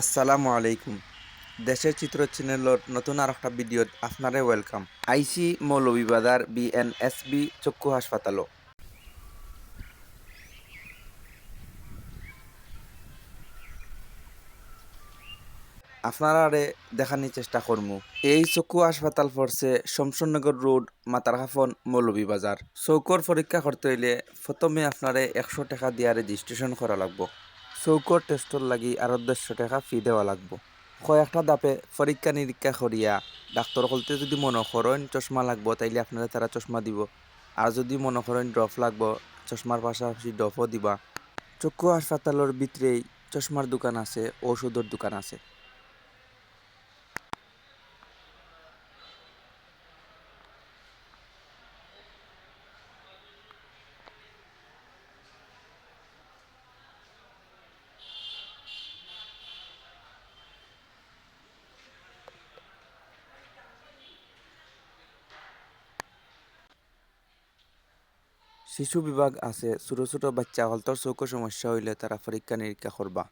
আসসালামু আলাইকুম। দেশের চিত্র চ্যানেলত নতুন আর একটা ভিডিওত আপনারে ওয়েলকাম আইসি মৌলভীবাজার বিএনএসবি চক্ষু হাসপাতালও। আপনারারে দেখানোর চেষ্টা করমু। এই চক্ষু হাসপাতাল পড়ছে শমশননগর রোড, মাতারহাফন, মৌলভীবাজার। চৌকর পরীক্ষা করতে হইলে প্রথমে আপনারে একশো টাকা দিয়া রেজিস্ট্রেশন করা লাগবো। চৌকর টেস্টর লাগি আরও দেড়শো টাকা ফি দেওয়া লাগবো। কয়েকটা দাপে পরীক্ষা নিরীক্ষা করিয়া ডাক্তার কলতে যদি মনে করেন চশমা লাগবো, তাইলে আপনারা তারা চশমা দিব। আর যদি মনে করেন ড্রপ লাগবো চশমার পাশাপাশি ড্রপও দিবা। চক্ষু হাসপাতালের ভিতরেই চশমার দোকান আছে ওষুধের দোকান আছে। শিশু বিভাগ আছে। ছোট ছোট বাচ্চা হলতর চৌকো সমস্যা হইলে তারা পরীক্ষা নিরীক্ষা করবা।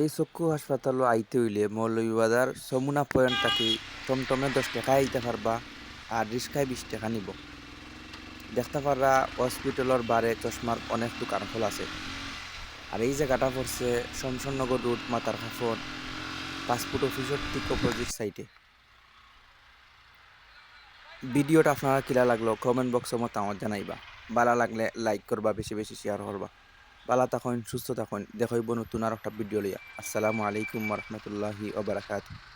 এই চক্ষু হাসপাতাল আইতে হইলে মৌলভীবাজার যমুনা পয়েন্ট থাকি টমটমে দশ টাকা আইতে পারবা, আর রিক্সায় বিশ টাকা নিব। দেখতে পাররা হসপিটালের বারে চশমার অনেক দোকান আছে। আর এই জায়গাটা পড়ছে শমশননগর রোড, মাতার খাফর পাসপোর্ট অফিসের ঠিক অপোজিট সাইডে ভিডিওটা আপনারা কিলা লাগল কমেন্ট বক্সে মতো আমার জানাইবা। ভালো লাগলে লাইক করবা, বেশি বেশি শেয়ার করবা। ভালো থাকুন, সুস্থ থাকুন দেখাইব নতুন আর একটা ভিডিও লইয়া আসসালামু আলাইকুম রহমতুল্লাহি ওবরাকাতুহ